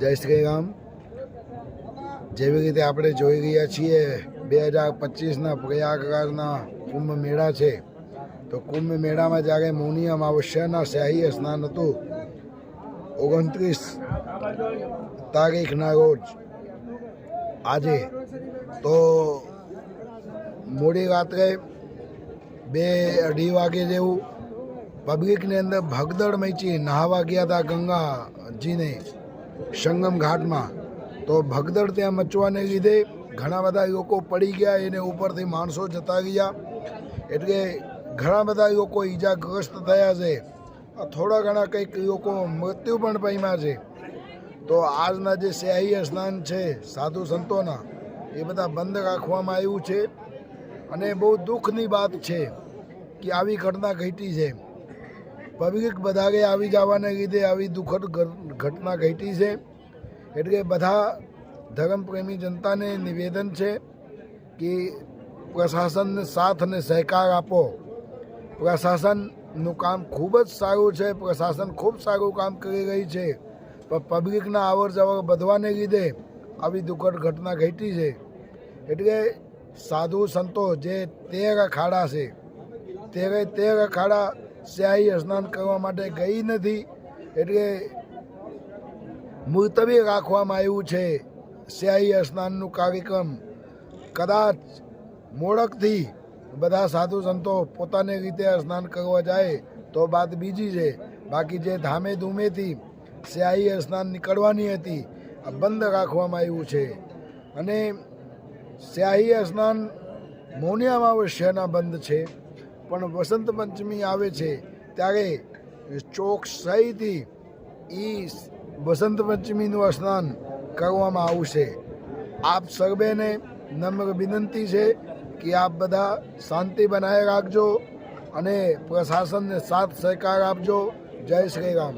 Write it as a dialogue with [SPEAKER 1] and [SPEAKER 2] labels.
[SPEAKER 1] જય શ્રી રામ જેવી રીતે આપણે જોઈ રહ્યા છીએ, બે હજાર પચીસના પ્રયાગરાજના કુંભ મેળા છે. તો કુંભ મેળામાં જ્યારે મૌની અમાવસ્યાના શાહી સ્નાન હતું, ઓગણત્રીસ તારીખના રોજ આજે, તો મોડી રાત્રે બે અઢી વાગે જેવું પબ્લિકની અંદર ભગદડ મચી નહાવા ગયા હતા ગંગાજીને. સંગમ ઘાટમાં. તો ભગદડ ત્યાં મચવાને લીધે ઘણા બધા લોકો પડી ગયા, એને ઉપરથી માણસો જતા ગયા. એટલે ઘણા બધા લોકો ઈજાગ્રસ્ત થયા છે. થોડા ઘણા કંઈક લોકો મૃત્યુ પણ પામ્યા છે. તો આજના જે શાહી સ્નાન છે, સાધુ સંતોના, એ બધા બંધ રાખવામાં આવ્યું છે. અને બહુ દુઃખની વાત છે કે આવી ઘટના ઘટી છે. પબ્લિક બધાએ આવી જવાને લીધે આવી દુઃખદ ઘટના ઘટી છે. એટલે બધા ધર્મપ્રેમી જનતાને નિવેદન છે કે પ્રશાસનને સાથ અને સહકાર આપો. પ્રશાસનનું કામ ખૂબ જ સારું છે. પ્રશાસન ખૂબ સારું કામ કરી રહી છે. પણ પબ્લિકના અવર જવર વધવાને લીધે આવી દુઃખદ ઘટના ઘટી છે. એટલે સાધુ સંતો જે તેર અખાડા છે, તેરે તેર અખાડા સ્યાહી સ્નાન કરવા માટે ગઈ નથી, એટલે મુલતવી રાખવામાં આવ્યું છે સ્યાહી સ્નાનનું કાર્યક્રમ. કદાચ મોડકથી બધા સાધુ સંતો પોતાની રીતે સ્નાન કરવા જાય, તો વાત બીજી છે. બાકી જે ધામે ધૂમેથી સ્યાહી સ્નાન નીકળવાની હતી, આ બંધ રાખવામાં આવ્યું છે. અને સ્યાહી સ્નાન મૌની અવશ્યના બંધ છે. પણ વસંત પંચમી આવે છે, ત્યારે ચોકસાઈથી એ વસંત પંચમીનું સ્નાન કરવામાં આવશે. આપ સર્વેને નમ્ર વિનંતી છે કે આપ બધા શાંતિ બનાવી રાખજો અને પ્રશાસનને સાથ સહકાર આપજો. જય શ્રી રામ.